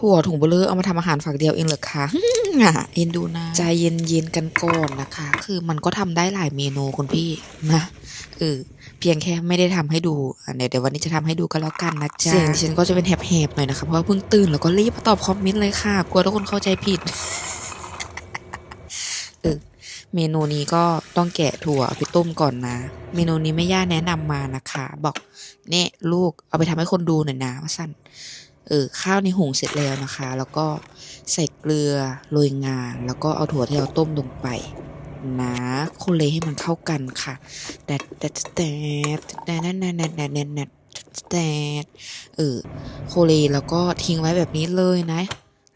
ถั่วถุงเบลอเอามาทำอาหารฝักเดียวเองเหรอคะอะเอ็นดูนะใจเย็นๆกันก่อนนะคะ คือมันก็ทำได้หลายเมนูคุณพี่นะเออเพียงแค่ไม่ได้ทำให้ดูอะเดี๋ยวเดี๋ยววันนี้จะทำให้ดูกันแล้วกันนะจ๊ะเสียงดิฉันก็จะเป็นแหบๆหน่อยนะคะเพราะว่าเพิ่งตื่นแล้วก็รีบมาตอบคอมเมนต์เลยค่ะ กลัวทุกคนเข้าใจผิดเออเมนูนี้ก็ต้องแกะถั่วเอาไปต้มก่อนนะ เมนูนี้ไม่ย่าแนะนำมานะคะ บอกเนี่ยลูกเอาไปทำให้คนดูหน่อยนะว่าสั้น เออข้าวในหุงเสร็จแล้วนะคะ แล้วก็ใส่เกลือโรยงาแล้วก็เอาถั่วที่เราต้มลงไปนะคนเลยให้มันเข้ากันค่ะแต่แต่แต่แต่นั่แนั่นนั่นนั่นนั่แต่เออโคเลแล้วก็ทิ้งไว้แบบนี้เลยนะ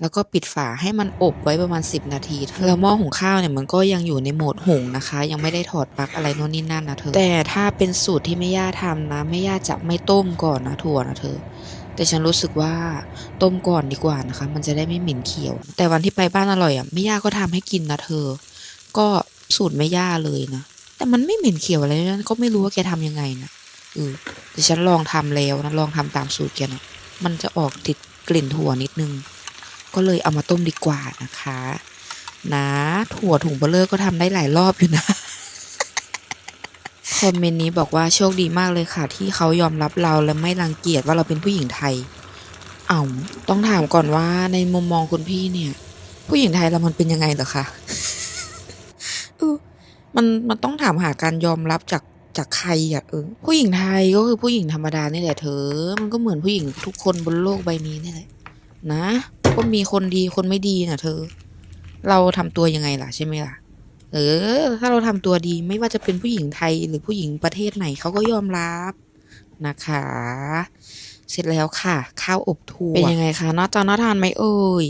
แล้วก็ปิดฝาให้มันอบไว้ประมาณ 10 นาที แล้วหม้อหุงข้าวเนี่ยมันก็ยังอยู่ในโหมดหุงนะคะ ยังไม่ได้ถอดปลั๊กอะไรโน่นนี่นั่นนะเธอ แต่ถ้าเป็นสูตรที่ไม่ย่าทำนะไม่ย่าจะไม่ต้มก่อนนะถั่วนะเธอ แต่ฉันรู้สึกว่าต้มก่อนดีกว่านะคะ มันจะได้ไม่เหม็นเขียว แต่วันที่ไปบ้านอร่อยอะแม่ย่าก็ทำให้กินนะเธอ ก็สูตรแม่ย่าเลยนะ แต่มันไม่เหม็นเขียวอะไรนะก็ไม่รู้ว่าแกทำยังไงนะเออแต่ฉันลองทำแล้วนะลองทำตามสูตรแกนะมันจะออกติดกลิ่นถั่วนิดนึง ก็เลยเอามาต้มดีกว่านะคะ นะ ถั่วถุงเบลเลอร์ก็ทำได้หลายรอบอยู่นะ คอมเมนต์นี้บอกว่าโชคดีมากเลยค่ะ ที่เขายอมรับเราและไม่รังเกียจว่าเราเป็นผู้หญิงไทย เอาต้องถามก่อนว่าในมุมมองคุณพี่เนี่ย ผู้หญิงไทยเรามันเป็นยังไงเหรอคะเออมันมันต้องถามหาการยอมรับจากจากใครอะเออผู้หญิงไทยก็คือผู้หญิงธรรมดานี่แหละเธอ มันก็เหมือนผู้หญิงทุกคนบนโลกใบนี้นี่แหละนะก็มีคนดีคนไม่ดีนะเธอ เราทำตัวยังไงล่ะใช่ไหมล่ะ เออ ถ้าเราทำตัวดีไม่ว่าจะเป็นผู้หญิงไทยหรือผู้หญิงประเทศไหนเขาก็ยอมรับนะคะ เสร็จแล้วค่ะ ข้าวอบถั่วเป็นยังไงคะน่าจะน่าทานไหมเอ่ย